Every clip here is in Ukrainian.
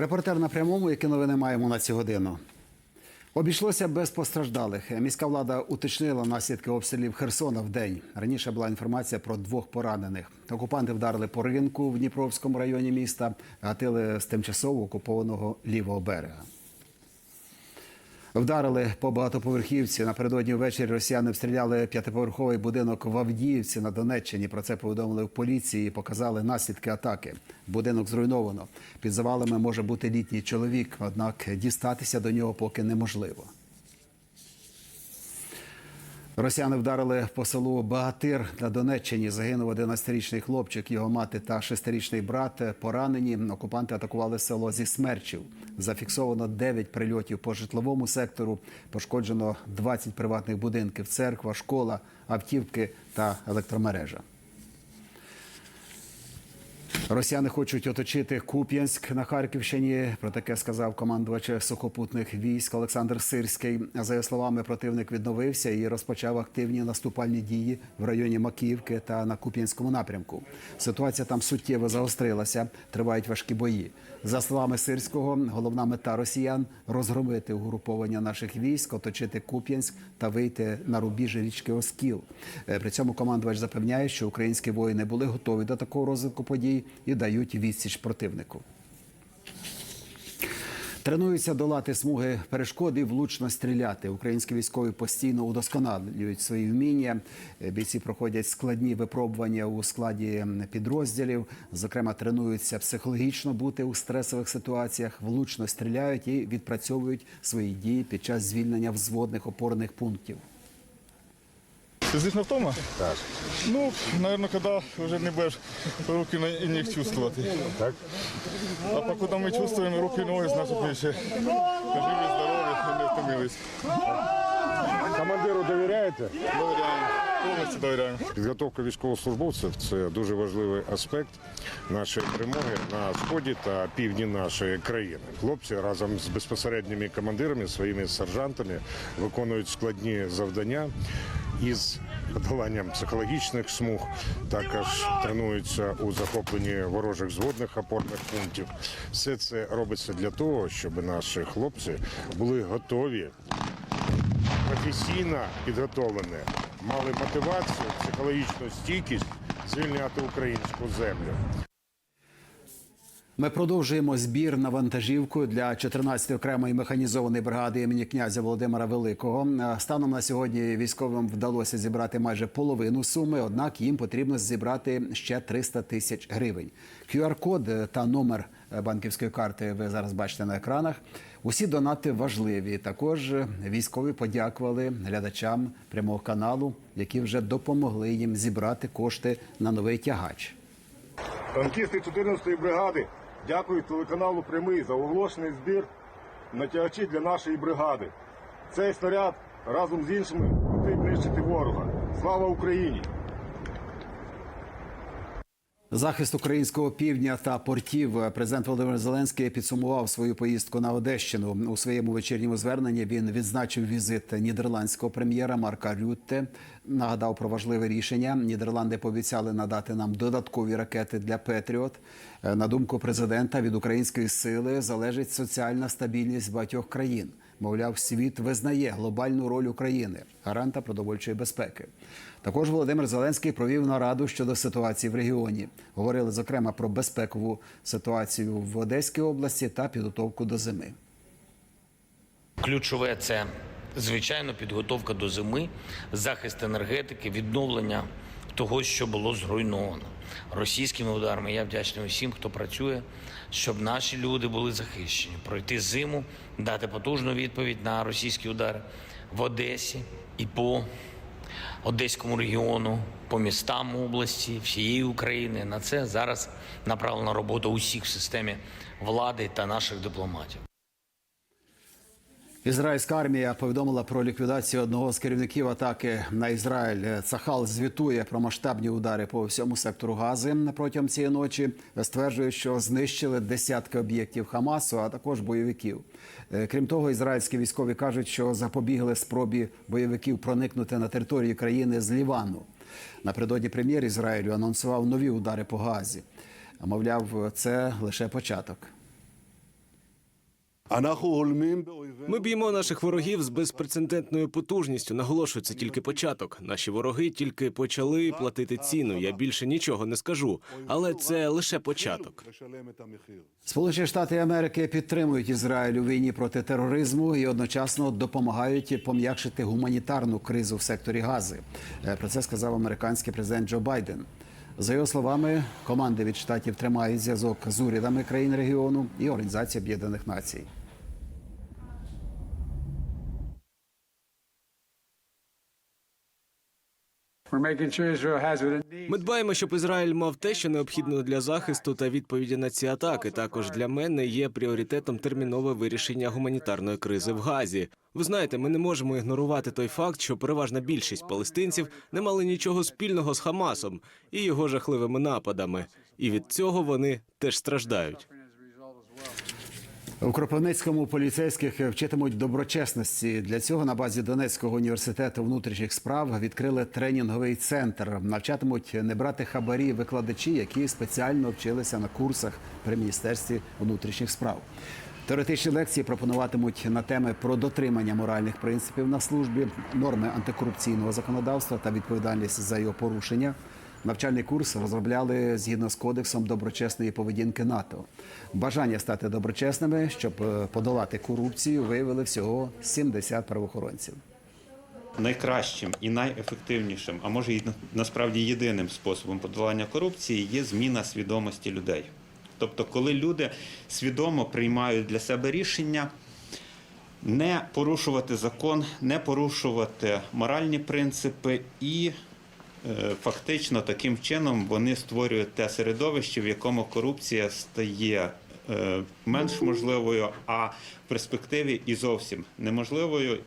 Репортер на прямому, які новини маємо на цю годину. Обійшлося без постраждалих. Міська влада уточнила наслідки обстрілів Херсона в день. Раніше була інформація про двох поранених. Окупанти вдарили по ринку в Дніпровському районі міста, гатили з тимчасово окупованого лівого берега. Вдарили по багатоповерхівці. Напередодні ввечері росіяни обстріляли п'ятиповерховий будинок в Авдіївці на Донеччині. Про це повідомили в поліції і показали наслідки атаки. Будинок зруйновано. Під завалами може бути літній чоловік, однак дістатися до нього поки неможливо. Росіяни вдарили по селу Багатир на Донеччині. Загинув 11-річний хлопчик, його мати та 6-річний брат поранені. Окупанти атакували село зі смерчів. Зафіксовано 9 прильотів по житловому сектору. Пошкоджено 20 приватних будинків, церква, школа, автівки та електромережа. Росіяни хочуть оточити Куп'янськ на Харківщині. Про таке сказав командувач сухопутних військ Олександр Сирський. За його словами, противник відновився і розпочав активні наступальні дії в районі Макіївки та на Куп'янському напрямку. Ситуація там суттєво загострилася. Тривають важкі бої. За словами Сирського, головна мета росіян розгромити угруповання наших військ, оточити Куп'янськ та вийти на рубіж річки Оскіл. Е, При цьому командувач запевняє, що українські воїни були готові до такого розвитку подій і дають відсіч противнику. Тренуються долати смуги перешкод і влучно стріляти. Українські військові постійно удосконалюють свої вміння. Бійці проходять складні випробування у складі підрозділів. Зокрема, тренуються психологічно бути у стресових ситуаціях, влучно стріляють і відпрацьовують свої дії під час звільнення взводних опорних пунктів. Физичная втома? Так. Ну, наверное, когда уже не будешь руки и ног чувствовать. Так? А покуда мы чувствуем руки и ноги, значит мы еще живы, здоровы и не втомились. Командиру довіряєте? Доверяем, повністю доверяем. Підготовка військовослужбовців це дуже важливий аспект нашої перемоги на сході та півдні нашої країни. Хлопці разом з безпосередніми командирами, своїми сержантами виконують складні завдання із подоланням психологічних смуг. Також тренуються у захопленні ворожих зводних опорних пунктів. Все це робиться для того, щоб наші хлопці були готові професійно підготовлені, мали мотивацію, психологічну стійкість звільняти українську землю. Ми продовжуємо збір на вантажівку для 14-ї окремої механізованої бригади імені князя Володимира Великого. Е, Станом на сьогодні військовим вдалося зібрати майже половину суми, однак їм потрібно зібрати ще 300 тисяч гривень. QR-код та номер е, банківської карти ви зараз бачите на екранах. Усі донати важливі. Також військові подякували глядачам прямого каналу, які вже допомогли їм зібрати кошти на новий тягач. Танкісти 14-ї бригади дякують телеканалу Прямий за оголошений збір на тягачі для нашої бригади. Цей снаряд разом з іншими летить нищити ворога. Слава Україні! Захист українського півдня та портів президент Володимир Зеленський підсумував свою поїздку на Одещину. У своєму вечірньому зверненні він відзначив візит нідерландського прем'єра Марка Рютте. Нагадав про важливе рішення. Нідерланди пообіцяли надати нам додаткові ракети для Петріот. Е, На думку президента, від української сили залежить соціальна стабільність багатьох країн. Мовляв, світ визнає глобальну роль України, гаранта продовольчої безпеки. Також Володимир Зеленський провів нараду щодо ситуації в регіоні. Говорили зокрема про безпекову ситуацію в Одеській області та підготовку до зими. Ключове це звичайно підготовка до зими, захист енергетики, відновлення того, що було зруйновано російськими ударами. Я вдячний усім, хто працює, щоб наші люди були захищені, пройти зиму, дати потужну відповідь на російські удари в Одесі і по Одеському регіону, по містам області, всієї України. На це зараз направлена робота усіх в системі влади та наших дипломатів. Ізраїльська армія повідомила про ліквідацію одного з керівників атаки на Ізраїль. Цахал звітує про масштабні удари по всьому сектору Гази протягом цієї ночі. Стверджує, що знищили десятки об'єктів Хамасу, а також бойовиків. Е, Крім того, ізраїльські військові кажуть, що запобігли спробі бойовиків проникнути на територію країни з Лівану. Напередодні прем'єр Ізраїлю анонсував нові удари по Газі. Мовляв, це лише початок. Ми б'ємо наших ворогів з безпрецедентною потужністю. Наголошується тільки початок. Наші вороги тільки почали платити ціну. Я більше нічого не скажу, але це лише початок. Сполучені Штати Америки підтримують Ізраїль у війні проти тероризму і одночасно допомагають пом'якшити гуманітарну кризу в секторі Гази. Е, про це сказав американський президент Джо Байден. За його словами, команди від штатів тримають зв'язок з урядами країн регіону і Організації Об'єднаних Націй. Ми дбаємо, щоб Ізраїль мав те, що необхідно для захисту та відповіді на ці атаки. Також для мене є пріоритетом термінове вирішення гуманітарної кризи в Газі. Ви знаєте, ми не можемо ігнорувати той факт, що переважна більшість палестинців не мали нічого спільного з Хамасом і його жахливими нападами. І від цього вони теж страждають. У Кропивницькому поліцейських вчитимуть доброчесності. Для цього на базі Донецького університету внутрішніх справ відкрили тренінговий центр. Навчатимуть не брати хабарі викладачі, які спеціально вчилися на курсах при міністерстві внутрішніх справ. Теоретичні лекції пропонуватимуть на теми про дотримання моральних принципів на службі, норми антикорупційного законодавства та відповідальність за його порушення. Навчальний курс розробляли згідно з кодексом доброчесної поведінки НАТО. Бажання стати доброчесними, щоб е, подолати корупцію, виявили всього 70 правоохоронців. найкращим і найефективнішим, а може і насправді єдиним способом подолання корупції є зміна свідомості людей. Тобто, коли люди свідомо приймають для себе рішення не порушувати закон, не порушувати моральні принципи і фактично таким чином вони створюють те середовище, в якому корупція стає е, менш можливою, а в перспективі і зовсім неможливою.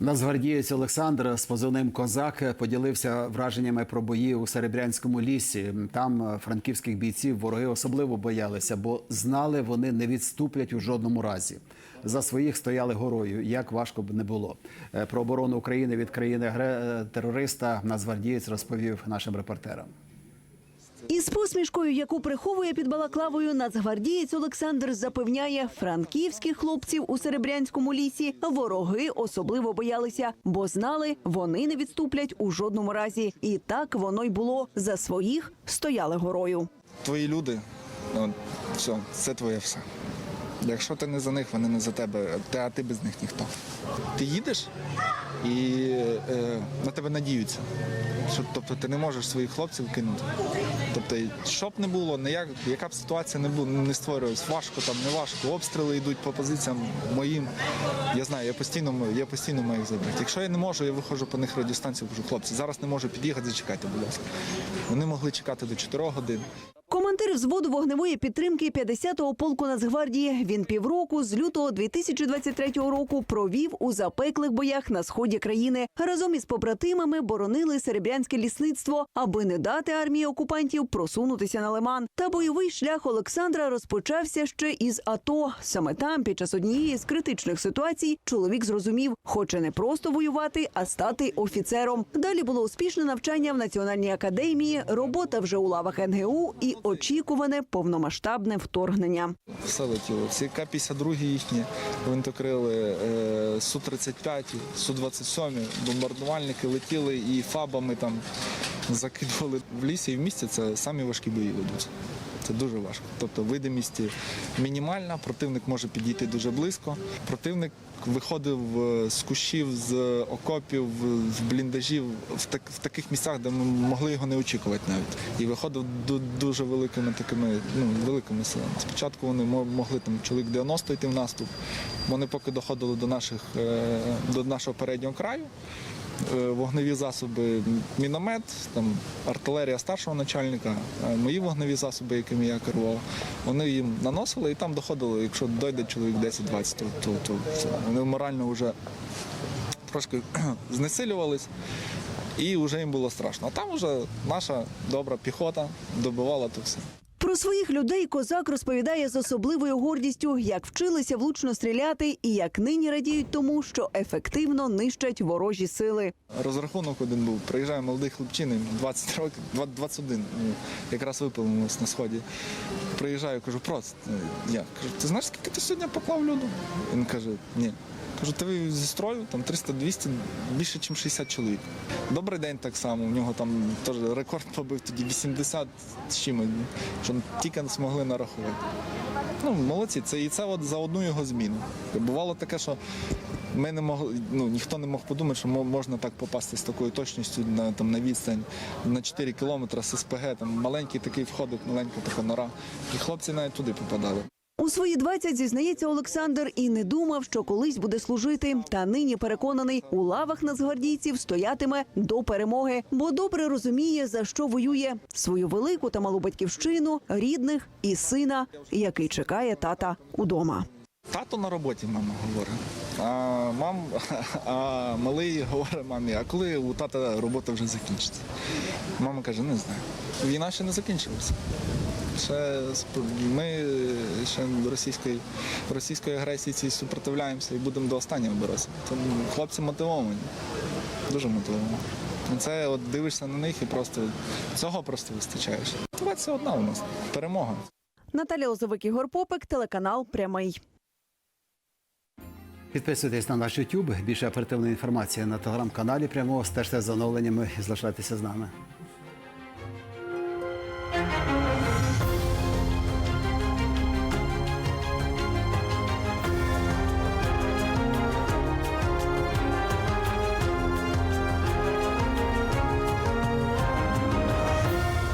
Нацгвардієць Олександр з позивним Козак поділився враженнями про бої у Серебрянському лісі. Там е, франківських бійців вороги особливо боялися, бо знали, вони не відступлять у жодному разі. За своїх стояли горою, як важко б не було. Е, Про оборону України від країни гре- терориста Нацгвардієць розповів нашим репортерам. Із посмішкою, яку приховує під балаклавою, нацгвардієць Олександр запевняє, франківських хлопців у Серебрянському лісі вороги особливо боялися, бо знали, вони не відступлять у жодному разі. І так воно й було. За своїх стояли горою. твої люди, все, це твоє все. Якщо ти не за них, вони не за тебе, а ти без них ніхто. Ти їдеш і е, на тебе надіються. Що, тобто ти не можеш своїх хлопців кинути. Тобто, що б не було, не як, яка б ситуація не була, не створювалась, важко там, не важко. Обстріли йдуть по позиціям моїм. Я знаю, я постійно, я постійно маю їх забрати. Якщо я не можу, я виходжу по них радіостанцію, кажу, хлопці, зараз не можу під'їхати, зачекайте, будь ласка. Вони могли чекати до 4 годин. Командир взводу вогневої підтримки 50-го полку Нацгвардії. Він півроку з лютого 2023 року провів у запеклих боях на сході країни. Разом із побратимами боронили серебрянське лісництво, аби не дати армії окупантів просунутися на лиман. Та бойовий шлях Олександра розпочався ще із АТО. Саме там, під час однієї з критичних ситуацій, чоловік зрозумів, хоче не просто воювати, а стати офіцером. Далі було успішне навчання в національній академії, робота вже у лавах НГУ і очікуване повномасштабне вторгнення. Все летіло. Всі К-52 їхні гвинтокрили, е, Су-35, Су-27, бомбардувальники летіли і фабами там закидували в лісі і в місті. Це самі важкі бої ведуться. Це дуже важко. Тобто видимість мінімальна, противник може підійти дуже близько. Противник виходив е, з кущів, з окопів, з бліндажів в, так, в таких місцях, де ми могли його не очікувати навіть. І виходив ду- дуже великими такими ну, великими силами. Спочатку вони мо- могли там чоловік 90 йти в наступ. Вони поки доходили до наших е, до нашого переднього краю. Е, Вогневі засоби, міномет, там артилерія старшого начальника, е, мої вогневі засоби, якими я керував, вони їм наносили і там доходило, якщо дойде чоловік 10-20, то, то, то вони морально вже трошки знесилювались. І вже їм було страшно. А там вже наша добра піхота добивала то все. Про своїх людей козак розповідає з особливою гордістю, як вчилися влучно стріляти і як нині радіють тому, що ефективно нищать ворожі сили. Розрахунок один був. Приїжджає молодий хлопчина, 20 років, 20 21, ну, якраз випилимось на сході. Приїжджаю, кажу, просто я кажу, ти знаєш, скільки ти сьогодні поклав люду? Він каже, ні. Кажу, ти вивів зі строю там 300-200, більше, ніж 60 чоловік. Добрий день так само. У нього там теж рекорд побив тоді 80 з чимось, що тільки не змогли нарахувати. Ну, молодці, це і це от за одну його зміну. Бувало таке, що ми не могли, ну ніхто не мог подумати, що мо- можна так попасти з такою точністю на там на відстань на 4 кілометри з СПГ. Там маленький такий входить, маленька така нора. І хлопці навіть туди попадали. У свої 20, зізнається Олександр, і не думав, що колись буде служити. Та нині переконаний, у лавах нацгвардійців стоятиме до перемоги, бо добре розуміє, за що воює свою велику та малу батьківщину, рідних і сина, який чекає тата удома. Тато на роботі, мама говорить. А мам, а малий говорить мамі, а коли у тата робота вже закінчиться? Мама каже, не знаю. Війна ще не закінчилася. Ще ми ще російської, російської агресії цій супротивляємося і будемо до останнього боротися. Тому хлопці мотивовані, дуже мотивовані. Це от дивишся на них і просто цього просто вистачає. 21 у нас перемога. Наталя Лозовик, Ігор Попик, телеканал Прямий. Підписуйтесь на наш YouTube. Більше оперативної інформації на телеграм-каналі прямого. Стежте за оновленнями і залишайтеся з нами.